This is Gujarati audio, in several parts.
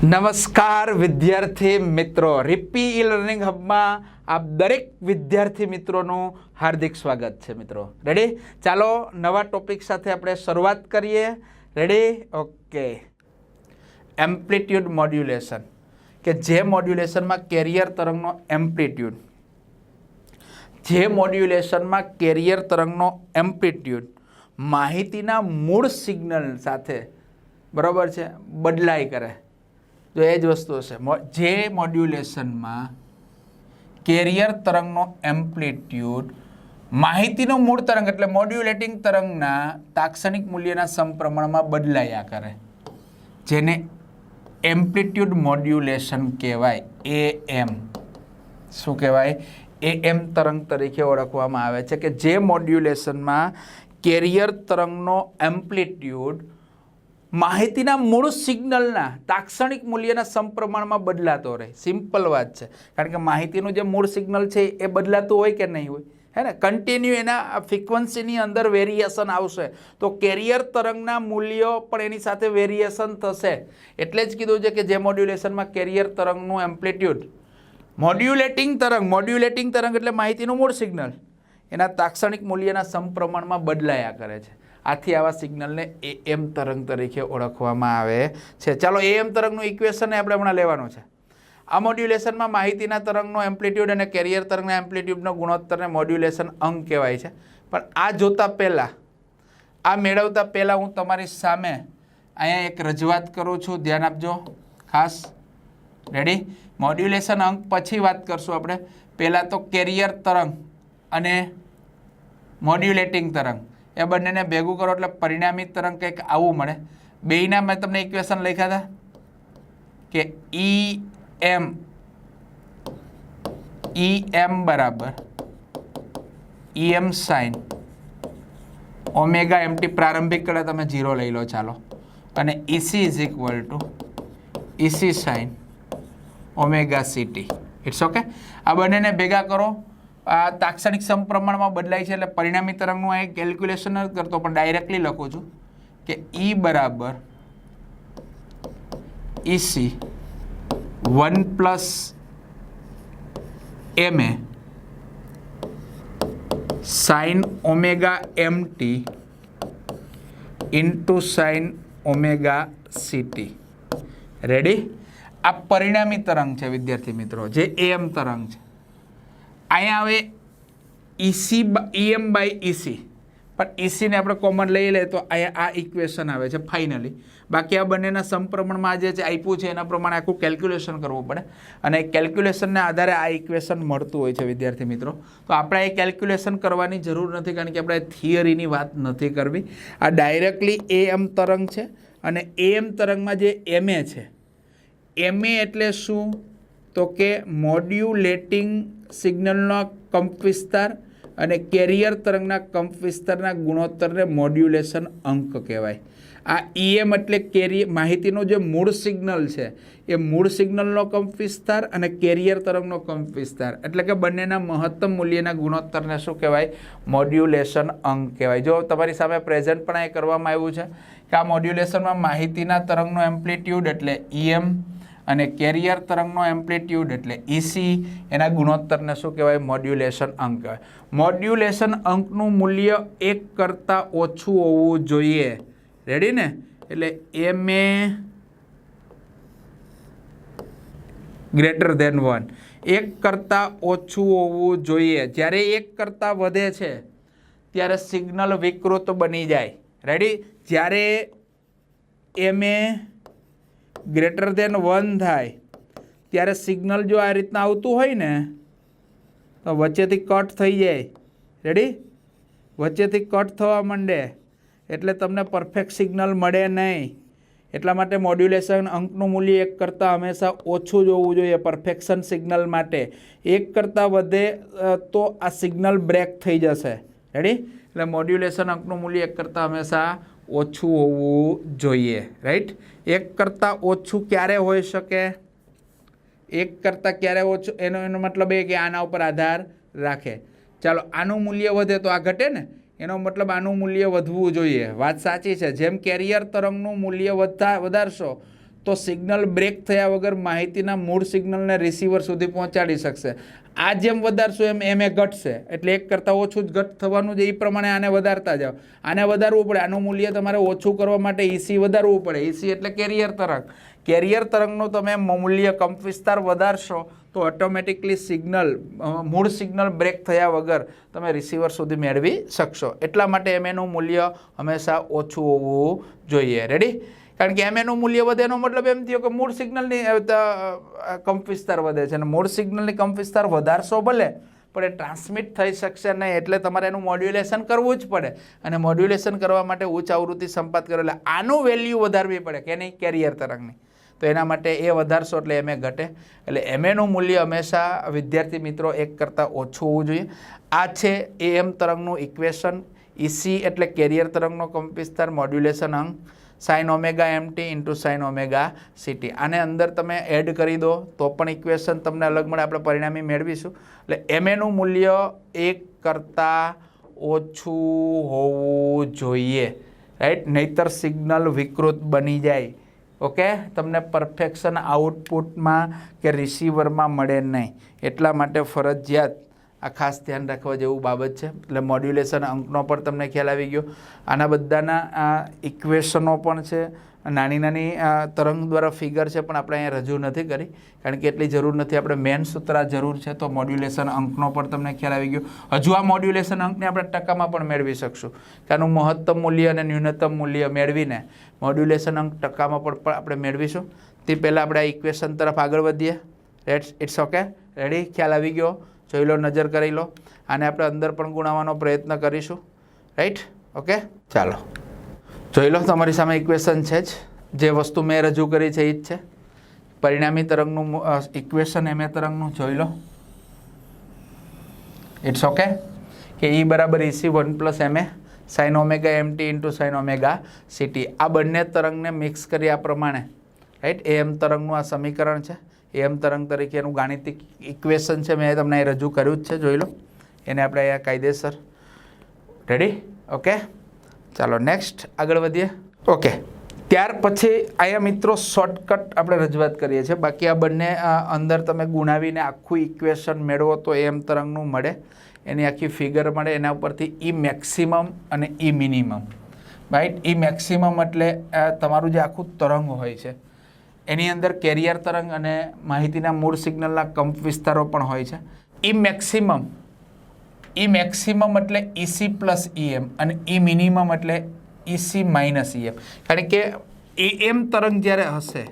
નમસ્કાર વિદ્યાર્થી મિત્રો રિપી ઈ લર્નિંગ હબમાં આપ દરેક વિદ્યાર્થી મિત્રોનું હાર્દિક સ્વાગત છે મિત્રો. રેડી ચાલો, નવા ટોપિક સાથે આપણે શરૂઆત કરીએ. રેડી ઓકે એમ્પ્લિટ્યુડ મોડ્યુલેશન કે જે મોડ્યુલેશનમાં કેરિયર તરંગનો એમ્પ્લિટ્યુડ જે મોડ્યુલેશનમાં કેરિયર તરંગનો એમ્પ્લિટ્યુડ માહિતીના મૂળ સિગ્નલ સાથે બરાબર છે? બદલાઈ કરે. તો એ જ વસ્તુ હશે. જે મોડ્યુલેશનમાં કેરિયર તરંગનો એમ્પ્લિટ્યુડ માહિતીનો મૂળ તરંગ એટલે મોડ્યુલેટિંગ તરંગના તાક્ષણિક મૂલ્યના સમપ્રમાણમાં બદલાયા કરે. જેને એમ્પ્લિટ્યુડ મોડ્યુલેશન કહેવાય એ એમ શું કહેવાય? એ એમ તરંગ તરીકે ઓળખવામાં આવે છે કે જે મોડ્યુલેશનમાં કેરિયર તરંગનો એમ્પ્લિટ્યુડ માહિતીના મૂળ સિગ્નલના તાક્ષણિક મૂલ્યના સમપ્રમાણમાં બદલાતો રહે. સિમ્પલ વાત છે. કારણ કે માહિતીનું જે મૂળ સિગ્નલ છે એ બદલાતું હોય કે નહીં હોય? હે ને? કન્ટિન્યુ એના ફ્રિકવન્સીની અંદર વેરિએશન આવશે. તો કેરિયર તરંગના મૂલ્યો પણ એની સાથે વેરિએશન થશે. એટલે જ કીધું છે કે જે મોડ્યુલેશનમાં કેરિયર તરંગનું એમ્પ્લિટ્યુડ મોડ્યુલેટિંગ તરંગ મોડ્યુલેટિંગ તરંગ એટલે માહિતીનું મૂળ સિગ્નલ, એના તાક્ષણિક મૂલ્યના સમપ્રમાણમાં બદલાયા કરે છે. આથી આવા સિગ્નલને એ એમ તરંગ તરીકે ઓળખવામાં આવે છે. ચાલો એ એમ તરંગનું ઇક્વેશન આપણે હમણાં લેવાનું છે. આ મોડ્યુલેશનમાં માહિતીના તરંગનો એમ્પ્લિટ્યુડ અને કેરિયર તરંગના એમ્પ્લિટ્યુડનો ગુણોત્તરને મોડ્યુલેશન અંગ કહેવાય છે. પણ આ જોતાં પહેલાં, આ મેળવતા પહેલાં હું તમારી સામે અહીંયા એક રજૂઆત કરું છું. ધ્યાન આપજો. ખાસ. રેડી મોડ્યુલેશન અંક પછી વાત કરશું આપણે. પહેલાં તો કેરિયર તરંગ અને મોડ્યુલેટિંગ તરંગ. એ બંનેને ભેગું કરો એટલે પરિણામી તરંગ કંઈક આવું મળે. બેયના મેં તમને ઇક્વેશન લખ્યા હતા કે ઈ એમ ઈ એમ બરાબર, E M sine omega M T પ્રારંભિક કળા તમે ઝીરો લઈ લો, ચાલો. અને EC is equal to EC sine omega CT it's okay આ બંનેને ભેગા કરો. આ તાક્ષણિક સમપ્રમાણમાં બદલાય છે એટલે પરિણામી તરંગનું આ કેલ્ક્યુલેશન નથી કરતો, પણ ડાયરેક્ટલી લખું છું કે ઈ બરાબર EC one plus M A sine omega M T into sine omega CT ready આ પરિણામી તરંગ છે, વિદ્યાર્થી મિત્રો, જે એમ તરંગ છે. અહીંયા હવે ઈસી ઈએમ બાય ઈસી પણ ઈસીને આપણે કોમન લઈ લઈએ તો અહીંયા આ ઇક્વેશન આવે છે ફાઇનલી બાકી આ બંનેના સમપ્રમાણમાં જે છે, આપ્યું છે, એના પ્રમાણે આખું કેલ્ક્યુલેશન કરવું પડે. અને કેલ્ક્યુલેશનના આધારે આ ઇક્વેશન મળતું હોય છે, વિદ્યાર્થી મિત્રો. તો આપણે એ કેલ્ક્યુલેશન કરવાની જરૂર નથી, કારણ કે આપણે થિયરીની વાત નથી કરવી. આ ડાયરેક્ટલી એ એમ તરંગ છે અને એ એમ તરંગમાં જે એમએ છે એમએ એટલે શું? તો કે મોડ્યુલેટિંગ સિગ્નલનો કંપ વિસ્તાર અને કેરિયર તરંગના કંપ વિસ્તારના ગુણોત્તરને મોડ્યુલેશન અંક કહેવાય. આ ઈએમ એટલે કેરી, માહિતીનું જે મૂળ સિગ્નલ છે, એ મૂળ સિગ્નલનો કંપ વિસ્તાર અને કેરિયર તરંગનો કંપ વિસ્તાર. એટલે કે બંનેના મહત્તમ મૂલ્યના ગુણોત્તરને શું કહેવાય? મોડ્યુલેશન અંક કહેવાય. જો તમારી સામે પ્રેઝન્ટ પણ એ કરવામાં આવ્યું છે કે આ મોડ્યુલેશનમાં માહિતીના તરંગનો એમ્પ્લિટ્યુડ એટલે ઈએમ અને કેરિયર તરંગનો એમ્પ્લિટ્યુડ એટલે ઈસી એના ગુણોત્તરને શું કહેવાય? મોડ્યુલેશન અંક કહેવાય. મોડ્યુલેશન અંકનું મૂલ્ય એક કરતાં ઓછું હોવું જોઈએ. રેડી ને? એટલે M A greater than one એક કરતાં ઓછું હોવું જોઈએ. જ્યારે એક કરતાં વધે છે, ત્યારે સિગ્નલ વિકૃત બની જાય. રેડી જ્યારે M A greater than one થાય. ત્યારે સિગ્નલ જો આ રીતના આવતું હોય ને, તો વચ્ચેથી કટ થઈ જાય. રેડી વચ્ચેથી કટ થવા માંડે. એટલે તમને પરફેક્ટ સિગ્નલ મળે નહીં. એટલા માટે મોડ્યુલેશન અંકનું મૂલ્ય એક કરતાં હંમેશા ઓછું જ હોવું જોઈએ પરફેક્શન સિગ્નલ માટે. એક કરતાં વધે તો આ સિગ્નલ બ્રેક થઈ જશે. રેડી એટલે મોડ્યુલેશન અંકનું મૂલ્ય એક કરતાં હંમેશા ઓછું હોવું જોઈએ રાઈટ એક કરતાં ઓછું ક્યારે હોઈ શકે? એક કરતાં ક્યારે ઓછું, એનો એનો મતલબ એ કે આના ઉપર આધાર રાખે. ચાલો, આનું મૂલ્ય વધે તો આ ઘટે ને? એનો મતલબ આનું મૂલ્ય વધવું જોઈએ. વાત સાચી છે. જેમ કેરિયર તરંગનું મૂલ્ય વધતા, વધારશો તો સિગ્નલ બ્રેક થયા વગર માહિતીના મૂળ સિગ્નલને રિસીવર સુધી પહોંચાડી શકશે. આ જેમ વધારશું એમ એમ એ ઘટશે. એટલે એક કરતાં ઓછું જ ઘટ થવાનું છે એ પ્રમાણે આને વધારતા જાઓ. આને વધારવું પડે. આનું મૂલ્ય તમારે ઓછું કરવા માટે ઈસી વધારવું પડે. ઈસી એટલે કેરિયર તરંગ. કેરિયર તરંગનું તમે મૂલ્ય કંપ વિસ્તાર વધારશો તો ઓટોમેટિકલી સિગ્નલ મૂળ સિગ્નલ બ્રેક થયા વગર તમે રિસીવર સુધી મેળવી શકશો. એટલા માટે એમ એનું મૂલ્ય હંમેશા ઓછું હોવું જોઈએ. રેડી કારણ કે એમ એનું મૂલ્ય વધે એનો મતલબ એમ થયો કે મૂળ સિગ્નલની કંપ વધે છે અને મૂળ સિગ્નલની કંપ વધારશો ભલે, પણ એ ટ્રાન્સમિટ થઈ શકશે નહીં એટલે તમારે એનું મોડ્યુલેશન કરવું જ પડે. અને મોડ્યુલેશન કરવા માટે ઉચ્ચ આવૃત્તિ સંપાત કરો એટલે આનું વેલ્યુ વધારવી પડે કે નહીં કેરિયર તરંગની. તો એના માટે એ વધારશો એટલે એમએ ઘટે. એટલે એમએનું મૂલ્ય હંમેશા વિદ્યાર્થી મિત્રો એક કરતાં ઓછું હોવું જોઈએ. આ છે એમ તરંગનું ઇક્વેશન. ઇસી એટલે કેરિયર તરંગનો કંપ મોડ્યુલેશન અંક sine omega MT into sine omega CT આને અંદર તમે એડ કરી દો, તો પણ ઇક્વેશન તમને અલગ મળે, આપણે પરિણામી મેળવીશું. એટલે એમએનું મૂલ્ય એક કરતાં ઓછું હોવું જોઈએ. રાઈટ નહીતર સિગ્નલ વિકૃત બની જાય. ઓકે તમને પરફેક્શન આઉટપુટમાં કે રિસીવરમાં મળે નહીં. એટલા માટે ફરજિયાત આ ખાસ ધ્યાન રાખવા જેવું બાબત છે. એટલે મોડ્યુલેશન અંકનો પણ તમને ખ્યાલ આવી ગયો. આના બધાના આ ઇક્વેશનો પણ છે. નાની નાની તરંગ દ્વારા ફિગર છે, પણ આપણે અહીંયા રજૂ નથી કરી. કારણ કે એટલી જરૂર નથી. આપણે મેન સૂત્ર જરૂર છે, તો મોડ્યુલેશન અંકનો પણ તમને ખ્યાલ આવી ગયો. હજુ આ મોડ્યુલેશન અંકને આપણે ટકામાં પણ મેળવી શકશું. કે આનું મહત્તમ મૂલ્ય અને ન્યૂનતમ મૂલ્ય મેળવીને મોડ્યુલેશન અંક ટકામાં પણ આપણે મેળવીશું. તે પહેલાં આપણે આ ઇક્વેશન તરફ આગળ વધીએ. રેટ્સ ઇટ્સ ઓકે રેડી ખ્યાલ આવી ગયો? જોઈ લો, નજર કરી લો. આને આપણે અંદર પણ ગુણાવવાનો પ્રયત્ન કરીશું. રાઈટ ઓકે ચાલો. જોઈ લો, તમારી સામે ઇક્વેશન છે જ. જે વસ્તુ મેં રજૂ કરી છે એ જ છે. પરિણામી તરંગનું ઇક્વેશન એમ એ તરંગનું, જોઈ લો. ઇટ્સ ઓકે કે ઈ બરાબર EC one plus M A sine omega MT into sine omega CT આ બંને તરંગને મિક્સ કરી આ પ્રમાણે. રાઈટ એ એમ તરંગનું આ સમીકરણ છે. એમ તરંગ તરીકેનું ગાણિતિક ઇક્વેશન છે, મેં તમને રજૂ કર્યું જ છે, જોઈ લો. એને આપણે અહીંયા કાયદેસર. રેડી ઓકે ચાલો નેક્સ્ટ આગળ વધીએ. ઓકે ત્યાર પછી અહીંયા મિત્રો શોર્ટકટ આપણે રજૂઆત કરીએ છીએ. બાકી આ બંને અંદર તમે ગુણાવીને આખું ઇક્વેશન મેળવો તો એમ તરંગનું મળે. એની આખી ફિગર મળે, એના ઉપરથી ઈ મેક્સિમમ અને E minimum right E maximum એટલે તમારું જે આખું તરંગ હોય છે. એની અંદર કેરિયર તરંગ અને માહિતીના મૂળ સિગ્નલના કંપ વિસ્તારો પણ હોય છે. ઈ મેક્સિમમ ઈ મેક્સિમમ એટલે ઈસી પ્લસ ઈએમ અને ઈ મિનિમમ એટલે ઈસી માઇનસ ઈએમ કારણ કે એમ તરંગ જ્યારે હશે,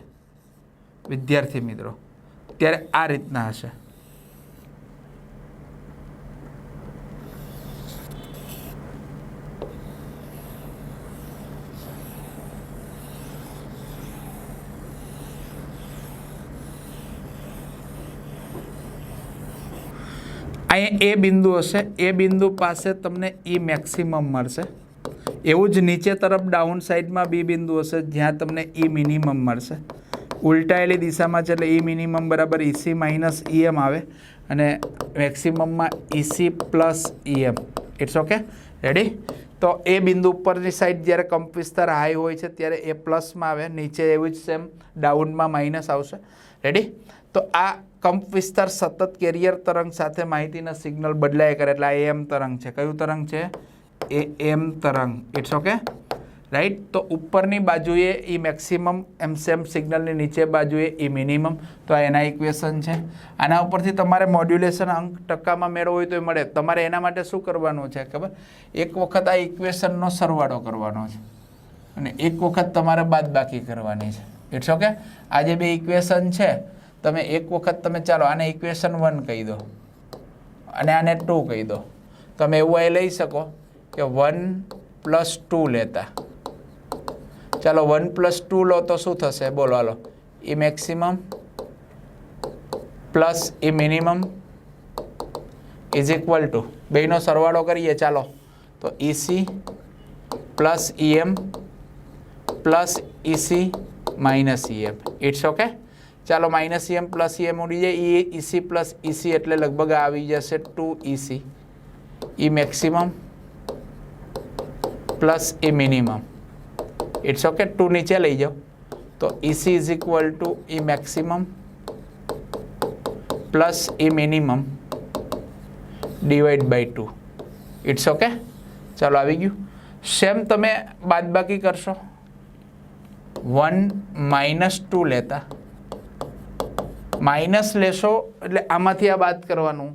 વિદ્યાર્થી મિત્રો, ત્યારે આ રીતના હશે. અહીંયા એ બિંદુ હશે. એ બિંદુ પાસે તમને ઈ મેક્સિમમ મળશે. એવું જ નીચે તરફ ડાઉન સાઈડમાં બી બિંદુ હશે, જ્યાં તમને ઈ મિનિમમ મળશે. ઉલટાયેલી દિશામાં છે એટલે ઈ મિનિમમ બરાબર ઈસી માઇનસ ઈએમ આવે અને મેક્સિમમમાં EC plus EM it's okay ready તો એ બિંદુ ઉપરની સાઈડ જ્યારે કંપ વિસ્તાર હાઈ હોય છે, ત્યારે એ પ્લસમાં આવે. નીચે એવું જ સેમ ડાઉનમાં માઇનસ આવશે. રેડી તો આ કંપ વિસ્તાર સતત કેરિયર તરંગ સાથે માહિતીના સિગ્નલ બદલાય કરે એટલે આ એમ તરંગ છે. કયું તરંગ છે? એ એમ તરંગ. ઇટ્સ ઓકે રાઈટ તો ઉપરની બાજુએ એ મેક્સિમમ એમ સેમ સિગ્નલની નીચે બાજુએ એ મિનિમમ. તો આ એના ઇક્વેશન છે. આના ઉપરથી તમારે મોડ્યુલેશન અંક ટકામાં મેળવવો હોય તો એ મળે. તમારે એના માટે શું કરવાનું છે? ખબર? એક વખત આ ઇક્વેશનનો સરવાળો કરવાનો છે. અને એક વખત તમારે બાદબાકી કરવાની છે. ઇટ્સ ઓકે આ જે બે ઇક્વેશન છે તમે એક વખત તમે ચાલો, આને ઇક્વેશન વન કહી દો. અને આને ટુ કહી દો. તમે એવું એ લઈ શકો કે વન પ્લસ ટુ લેતા. ચાલો વન પ્લસ ટુ લો તો શું થશે? બોલો, હાલો. E maximum plus E minimum is equal to બેનો સરવાળો કરીએ, ચાલો. તો EC plus EM plus EC minus EM it's okay ચાલો માઇનસ ઈએમ પ્લસ ઈએમ ઉડી જાય. એ ઈસી પ્લસ ઈસી એટલે લગભગ આવી જશે two EC E maximum plus E minimum it's okay two નીચે લઈ જાઓ. તો EC is equal to E maximum plus E minimum divide by two it's okay ચાલો આવી ગયું. સેમ તમે બાદબાકી કરશો. વન માઇનસ ટુ લેતા. માઇનસ લેશો એટલે આમાંથી આ બાદ કરવાનું.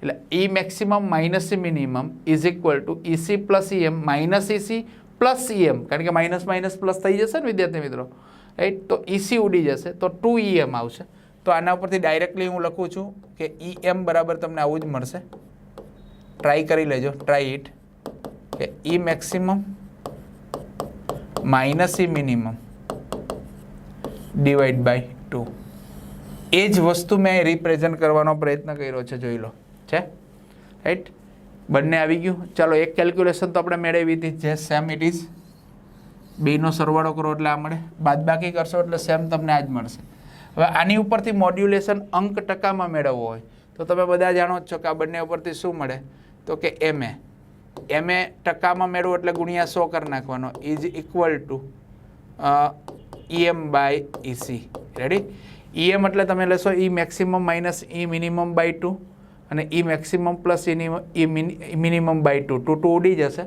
એટલે E maximum minus E minimum is equal to EC plus EM minus EC plus EM કારણ કે માઇનસ માઇનસ પ્લસ થઈ જશે ને વિદ્યાર્થી મિત્રો. રાઈટ તો ઈસી ઉડી જશે. તો ટુ ઈએમ આવશે. તો આના ઉપરથી ડાયરેક્ટલી હું લખું છું કે ઈએમ બરાબર તમને આવું જ મળશે. ટ્રાય કરી લેજો. ટ્રાય ઇટ કે E maximum minus E minimum divide by two એ જ વસ્તુ મેં રિપ્રેઝન્ટ કરવાનો પ્રયત્ન કર્યો છે, જોઈ લો. છે? રાઈટ બંને આવી ગયું. ચાલો, એક કેલ્ક્યુલેશન તો આપણે મેળવી હતી. જે સેમ ઇટ ઇઝ બેનો સરવાળો કરો એટલે આ મળે. બાદબાકી કરશો એટલે સેમ તમને આ જ મળશે. હવે આની ઉપરથી મોડ્યુલેશન અંક ટકામાં મેળવવો હોય, તો તમે બધા જાણો જ છો કે આ બંને ઉપરથી શું મળે? તો કે એમએ એમએ ટકામાં મેળવો એટલે ગુણ્યા સો કરી નાખવાનો. Is equal to EM by EC ready EM એટલે તમે લેશો E maximum minus E minimum by two અને E maximum plus E minimum by two two two ઉડી જશે.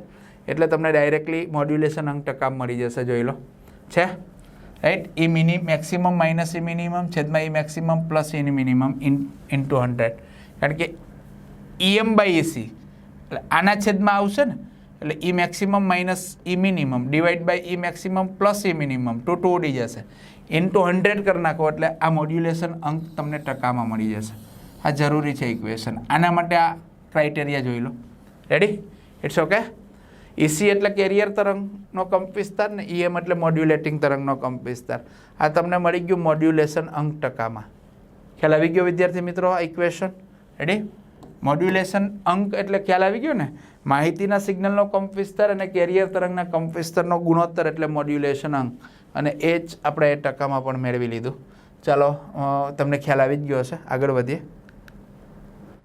એટલે તમને ડાયરેક્ટલી મોડ્યુલેશન અંક ટકા મળી જશે, જોઈ લો. છે? Right E mini maximum minus E minimum છેદમાં E maximum plus E minimum in into hundred કારણ કે ઈએમ બાય ઈસી એટલે આના છેદમાં આવશે ને? એટલે E maximum minus E minimum divide by E maximum plus E minimum two two ઉડી જશે. ઇન્ટુ હંડ્રેડ કરી નાખો એટલે આ મોડ્યુલેશન અંક તમને ટકામાં મળી જશે. આ જરૂરી છે ઇક્વેશન આના માટે આ ક્રાઇટેરિયા જોઈ લો. Ready it's okay E C એટલે કેરિયર તરંગનો કંપ વિસ્તાર ને ઈએમ એટલે મોડ્યુલેટિંગ તરંગનો કંપ વિસ્તાર. આ તમને મળી ગયું મોડ્યુલેશન અંક ટકામાં. ખ્યાલ આવી ગયો વિદ્યાર્થી મિત્રો આ ઇક્વેશન રેડી મોડ્યુલેશન અંક એટલે ખ્યાલ આવી ગયો ને? માહિતીના સિગ્નલનો કંપ વિસ્તાર અને કેરિયર તરંગના કંપ વિસ્તારનો ગુણોત્તર એટલે મોડ્યુલેશન અંક. અને એ જ આપણે ટકામાં પણ મેળવી લીધું. ચાલો તમને ખ્યાલ આવી જ ગયો હશે. આગળ વધીએ.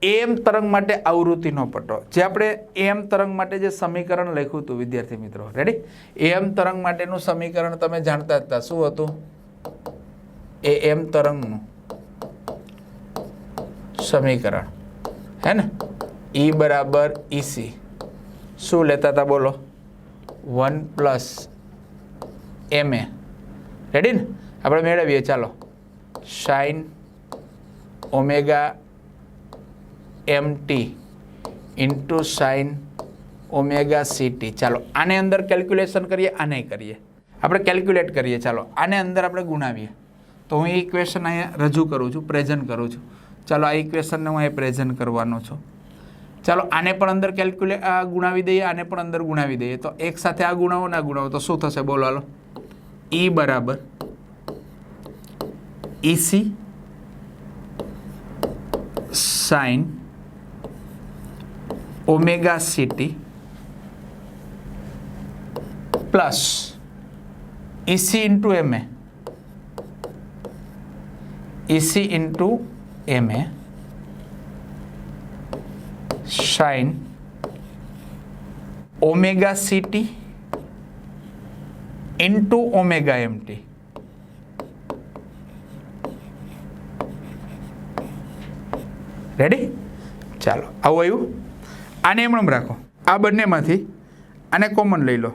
એમ તરંગ માટે આવૃત્તિનો પટ્ટો જે આપણે એમ તરંગ માટે જે સમીકરણ લખ્યું હતું, વિદ્યાર્થી મિત્રો. રેડી એમ તરંગ માટેનું સમીકરણ તમે જાણતા હતા. શું હતું? એ એમ તરંગનું સમીકરણ. હે ને? ઈ બરાબર ઈસી શું લેતા હતા? બોલો. One plus M A ready ને આપણે મેળવીએ. ચાલો. Sine omega M T into sine omega CT ચાલો, આને અંદર કેલ્ક્યુલેશન કરીએ, આને કરીએ. આપણે કેલ્ક્યુલેટ કરીએ. ચાલો, આને અંદર આપણે ગુણાવીએ. તો હું ઇક્વેશન અહીંયા રજૂ કરું છું પ્રેઝન્ટ કરું છું. ચાલો, આ ઇક્વેશનને હું અહીં પ્રેઝન્ટ કરવાનો છું. ચાલો, આને પણ અંદર કેલ્ક્યુલેટ ગુણાવી દઈએ, આને પણ અંદર ગુણાવી દઈએ. તો એક સાથે આ ગુણાવો ના ગુણાવો. તો શું થશે? બોલો, હાલો. ઈ બરાબર EC sine omega CT plus EC into M A EC into M A sine omega CT into omega MT ready ચાલો, આવું આવ્યું. આને એમણમ રાખો. આ બંનેમાંથી આને કોમન લઈ લો.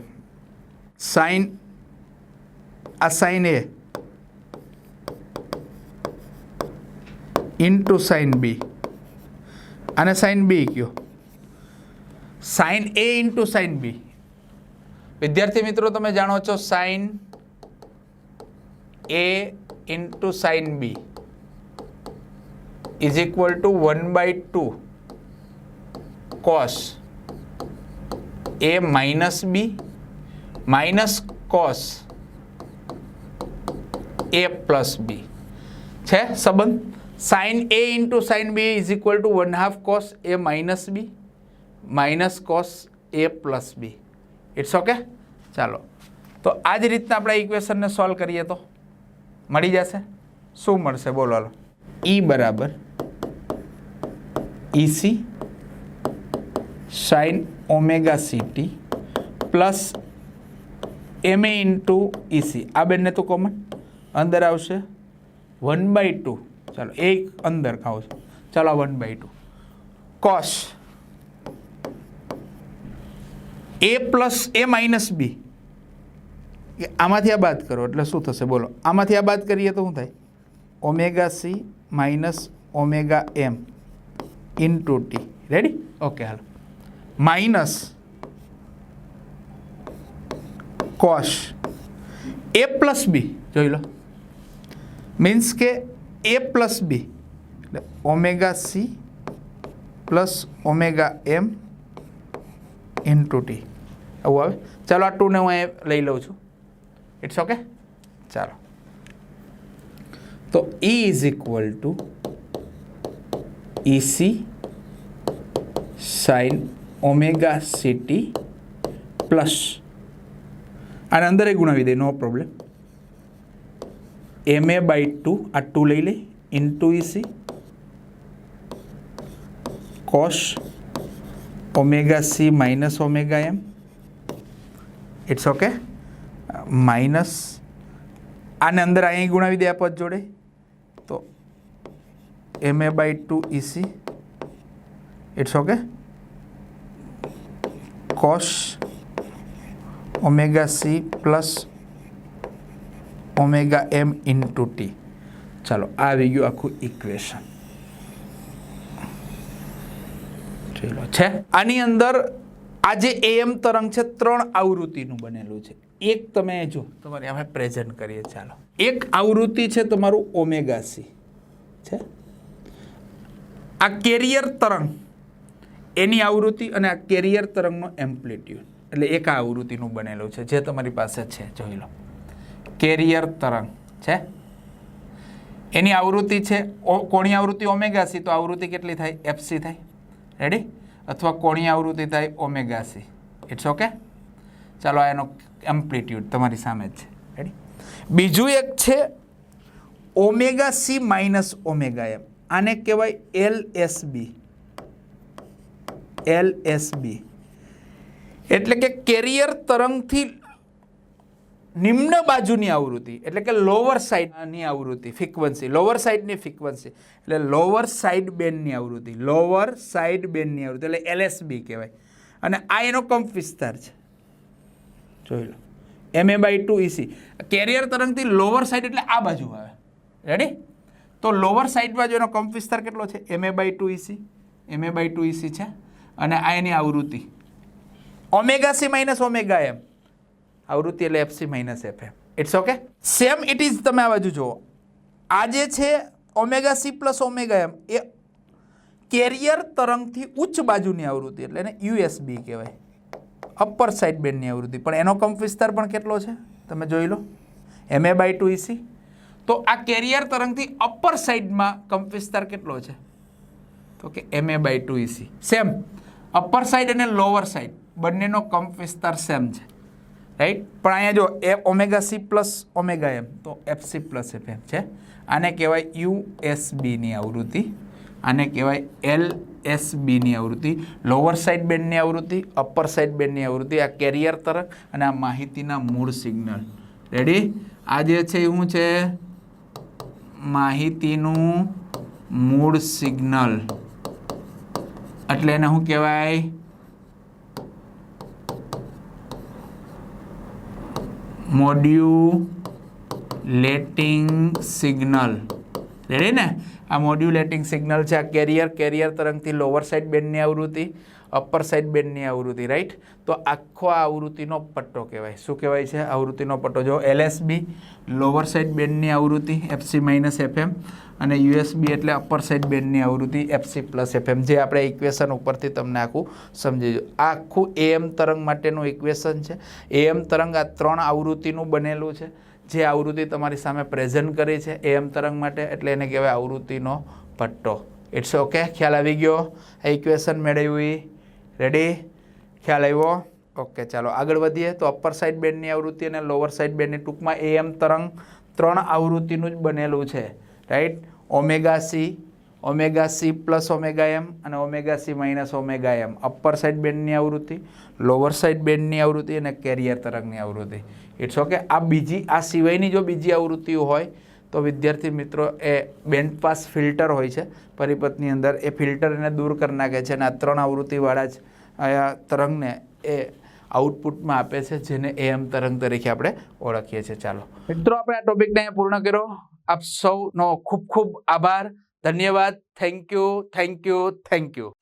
સાઈન આ sine A into sine B અને સાઈન બી કયો sine A into sine B વિદ્યાર્થી મિત્રો, તમે જાણો છો sine A into sine B is equal to one by two cos A minus B minus cos A plus B છે, સંબંધ? Sine A into sine B is equal to one half cos A minus B minus cos A plus B it's okay ચાલો. તો આ જ રીતના આપણે ઇક્વેશનને સોલ્વ કરીએ તો? મળી જશે? શું મળશે? બોલો હાલો. ઈ બરાબર EC sine omega CT plus M A into EC આ બંને તો કોમન અંદર આવશે વન બાય ટુ ચાલો, એક અંદર ખાવ ચાલો one by two cos A plus A minus B આમાંથી આ બાદ કરો એટલે શું થશે? બોલો. આમાંથી આ બાદ કરીએ તો શું થાય? Omega C minus omega M into T ready okay hello. Minus cos A plus B જોઈ લો. મીન્સ કે એ પ્લસ બી એટલે omega C plus omega M into T આવું આવે? ચાલો, આ ટુને હું અહીં લઈ લઉં છું. ઇટ્સ ઓકે ચાલો. તો E is equal to EC sine omega CT plus આને અંદર એ ગુણાવી દે no problem M A by two આ ટુ લઈ લે into EC cos omega C minus omega M it's okay minus આને અંદર અહીં ગુણાવી દે આ પદ જોડે. તો M A by two EC it's okay cos omega C plus omega M into T ચાલો, આ આવી ગયું આખું ઇક્વેશન ચલો, છે? આની અંદર આ જે એમ તરંગ છે ત્રણ આવૃત્તિનું બનેલું છે. એક તમે જો તમારે અમે પ્રેઝન્ટ કરીએ ચાલો. એક આવૃત્તિ છે તમારું ઓમેગા સી છે? આ કેરિયર તરંગ એની આવૃત્તિ અને આ કેરિયર તરંગનો એમ્પ્લિટ્યુડ એટલે એક આવૃત્તિનું બનેલું છે જે તમારી પાસે છે જોઈ લો. કેરિયર તરંગ છે? એની આવૃત્તિ છે કોણી આવૃત્તિ? ઓમેગા સી તો આવૃત્તિ કેટલી થાય? એફસી થાય. રેડી અથવા કોણી આવૃત્તિ થાય ઓમેગા સી. ઇટ્સ ઓકે ચાલો, આ એનો એમ્પ્લિટ્યુડ તમારી સામે જ છે. રેડી બીજું એક છે omega C minus omega M. આને કહેવાય L S B. L S B. એટલે કે કેરિયર તરંગથી નિમ્ન બાજુની આવૃત્તિ, એટલે કે લોવર સાઇડની આવૃત્તિ ફ્રિકવન્સી લોવર સાઇડની ફ્રિકવન્સી એટલે લોવર સાઇડ બેન્ડની આવૃત્તિ. લોવર સાઇડ બેન્ડની આવૃત્તિ, એટલે એલએસબી કહેવાય. અને આ એનો કંપ વિસ્તાર છે. જોઈ લો. M A by two EC carrier તરંગથી lower side એટલે આ બાજુ આવે. રેડી તો લોવર સાઇડ બાજુ એનો કંપ વિસ્તાર કેટલો છે? M A by two EC M A by two EC છે. અને આ એની આવૃત્તિ. Omega C minus omega M આવૃત્તિ એટલે FC minus F it's okay same it is તમે આ બાજુ જુઓ. આ જે છે omega C plus omega M એ કેરિયર તરંગથી ઉચ્ચ બાજુની આવૃત્તિ એટલે એને યુએસબી કહેવાય. અપર સાઇડ બેન્ડની આવૃત્તિ. પણ એનો કંપ વિસ્તાર પણ કેટલો છે? તમે જોઈ લો. એમ એ બાય ટુ ઇસી તો આ કેરિયર તરંગથી અપર સાઈડમાં કંપ વિસ્તાર કેટલો છે? તો કે M A by two EC same upper side અને લોઅર સાઈડ બંનેનો કંપ વિસ્તાર સેમ છે. રાઈટ પણ અહીંયા જો F omega C plus omega M તો F C plus F M છે. આને કહેવાય યુ એસ બીની આવૃત્તિ. આને કહેવાય એલ એસ બીની આવૃત્તિ. લોઅર સાઈડ બેન્ડની આવૃત્તિ અપર સાઇડ બેન્ડની આવૃત્તિ. આ કેરિયર તરફ અને આ માહિતીના મૂળ સિગ્નલ રેડી આ જે છે શું છે? માહિતીનું મૂળ સિગ્નલ એટલે એને શું કહેવાય? મોડ્યુલેટિંગ સિગ્નલ રેડી ને? આ મોડ્યુલેટિંગ સિગ્નલ છે આ કેરિયર કેરિયર તરંગથી લોવર સાઇડ બેન્ડની આવૃત્તિ. અપર સાઈડ બેન્ડની આવૃત્તિ રાઈટ તો આખો આ આવૃત્તિનો પટ્ટો કહેવાય. શું કહેવાય છે? આવૃત્તિનો પટ્ટો. જો એલએસબી લોઅર સાઈડ બેન્ડની આવૃત્તિ એફસી માઇનસ એફએમ અને યુએસબી એટલે અપર સાઈડ બેન્ડની આવૃત્તિ એફસી પ્લસ એફએમ જે આપણે ઇક્વેશન ઉપરથી તમને આખું સમજી આ આખું એએમ તરંગ માટેનું ઇક્વેશન છે. એએમ તરંગ આ ત્રણ આવૃત્તિનું બનેલું છે. જે આવૃત્તિ તમારી સામે પ્રેઝન્ટ કરી છે એએમ તરંગ માટે, એટલે એને કહેવાય આવૃત્તિનો પટ્ટો. ઇટ્સ ઓકે ખ્યાલ આવી ગયો? આ ઇક્વેશન મેળવી રેડી ખ્યાલ આવ્યો? ઓકે ચાલો આગળ વધીએ. તો અપર સાઇડ બેન્ડની આવૃત્તિ અને લોઅર સાઇડ બેન્ડની ટૂંકમાં એમ તરંગ ત્રણ આવૃત્તિનું જ બનેલું છે. Right omega C omega C plus omega M અને omega C minus omega M upper side બેન્ડની આવૃત્તિ લોઅર સાઇડ બેન્ડની આવૃત્તિ અને કેરિયર તરંગની આવૃત્તિ. ઇટ્સ ઓકે આ બીજી, આ સિવાયની જો બીજી આવૃત્તિઓ હોય તો વિદ્યાર્થી મિત્રો, એ બેન્ડ પાસ ફિલ્ટર હોય છે. પરિપથની અંદર એ ફિલ્ટર એને દૂર કરી નાખે છે અને આ ત્રણ આવૃત્તિવાળા જ તરંગને એ આઉટપુટમાં આપે છે, જેને એમ તરંગ તરીકે આપણે ઓળખીએ છીએ. ચાલો. મિત્રો, આપણે આ ટોપિકને પૂર્ણ કર્યો. આપ સૌનો ખૂબ ખૂબ આભાર. ધન્યવાદ. Thank you. Thank you. Thank you.